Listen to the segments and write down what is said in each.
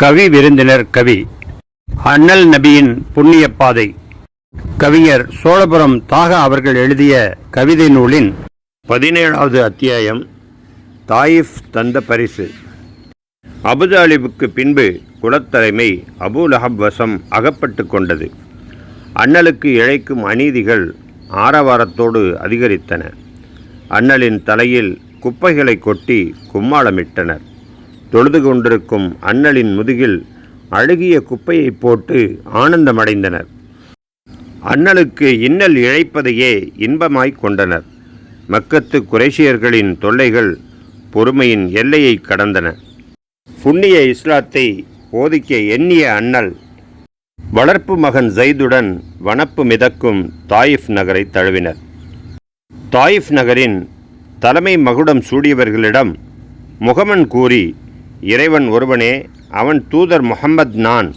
கவி விருந்தினர் கவி. அண்ணல் நபியின் புண்ணிய பாதை. கவிஞர் சோழபுரம் தாகா அவர்கள் எழுதிய கவிதை நூலின் பதினேழாவது அத்தியாயம் தாயிஃப் தந்த பரிசு. அபுதாலிபுக்கு பின்பு குலத்தலைமை அபூலஹப் வசம் அகப்பட்டு கொண்டது. அண்ணலுக்கு இழைக்கும் அநீதிகள் ஆரவாரத்தோடு அதிகரித்தன. அண்ணலின் தலையில் குப்பைகளை கொட்டி கும்மாளமிட்டனர். தொழுது கொண்டிருக்கும் அண்ணலின் முதுகில் அழுகிய குப்பையை போட்டு ஆனந்தமடைந்தனர். அண்ணலுக்கு இன்னல் இழைப்பதையே இன்பமாய்க் கொண்டனர். மக்கத்து குறைஷியர்களின் தொல்லைகள் பொறுமையின் எல்லையை கடந்தன. புண்ணிய இஸ்லாத்தை போதிக்க எண்ணிய அண்ணல் வளர்ப்பு மகன் ஜைதுடன் வனப்பு மிதக்கும் தாயிஃப் நகரை தழுவினர். தாயிஃப் நகரின் தலைமை மகுடம் சூடியவர்களிடம் முகமன் கூறி இறைவன் ஒருவனே அவன் தூதர் முகம்மத் நான்.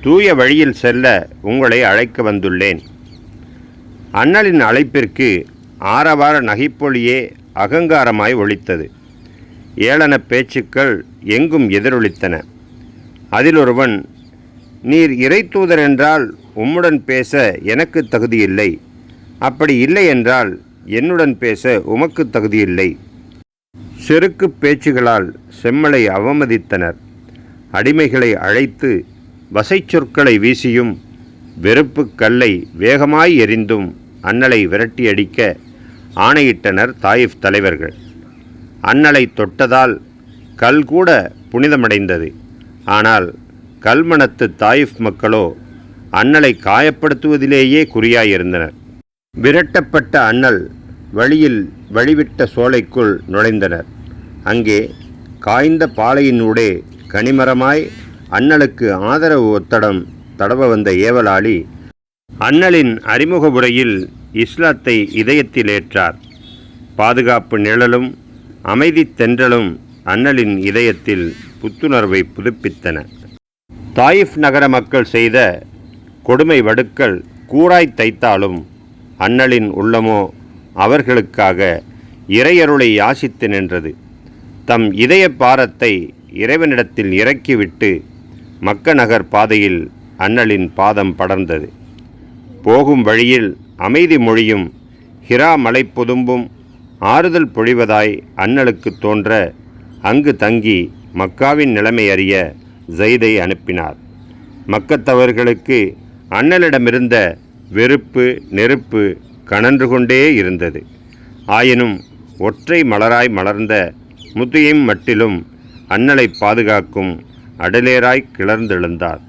தூய வழியில் செல்ல உங்களை அழைக்க வந்துள்ளேன். அண்ணலின் அழைப்பிற்கு ஆரவார நகைப்பொழியே அகங்காரமாய் ஒழித்தது ஏளன பேச்சுக்கள் எங்கும் எதிரொலித்தன. அதிலொருவன் நீர் இறை தூதர் என்றால் உம்முடன் பேச எனக்கு தகுதியில்லை. அப்படி இல்லை என்றால் என்னுடன் பேச உமக்கு தகுதியில்லை. செருக்கு பேச்சுகளால் செம்மலை அவமதித்தனர். அடிமைகளை அழைத்து வசை சொற்களை வீசியும் வெறுப்பு கல்லை வேகமாய் எரிந்தும் அண்ணலை விரட்டியடிக்க ஆணையிட்டனர் தாயிஃப் தலைவர்கள். அண்ணலை தொட்டதால் கல் கூட புனிதமடைந்தது. ஆனால் கல்மணத்து தாயிஃப் மக்களோ அண்ணலை காயப்படுத்துவதிலேயே குறியாயிருந்தனர். விரட்டப்பட்ட அண்ணல் வழியில் வழிவிட்ட சோலைக்குள் நுழைந்தனர். அங்கே காய்ந்த பாலையினூடே கனிமரமாய் அண்ணலுக்கு ஆதரவு ஒத்தடம் தடவ வந்த ஏவலாளி அண்ணலின் அறிமுக உரையில் இஸ்லாத்தை இதயத்தில் ஏற்றார். பாதுகாப்பு நிழலும் அமைதி தென்றலும் அண்ணலின் இதயத்தில் புத்துணர்வை புதுப்பித்தன. தாயிஃப் நகர மக்கள் செய்த கொடுமை வடுக்கள் கூறாய் தைத்தாலும் அண்ணலின் உள்ளமோ அவர்களுக்காக இறையருளை யாசித்து நின்றது. தம் இதய பாரத்தை இறைவனிடத்தில் இறக்கிவிட்டு மக்க நகர் பாதையில் அண்ணலின் பாதம் படர்ந்தது. போகும் வழியில் அமைதி மொழியும் ஹிரா மலைப்பொதும்பும் ஆறுதல் பொழிவதாய் அண்ணலுக்கு தோன்ற அங்கு தங்கி மக்காவின் நிலைமை அறிய ஜெய்தை அனுப்பினார். மக்கத்தவர்களுக்கு அண்ணலிடமிருந்த வெறுப்பு நெருப்பு கனன்று கொண்டே இருந்தது. ஆயினும் ஒற்றை மலராய் மலர்ந்த முத்தையும் மட்டிலும் அண்ணலை பாதுகாக்கும் அடலேராய் கிளர்ந்தெழுந்தார்.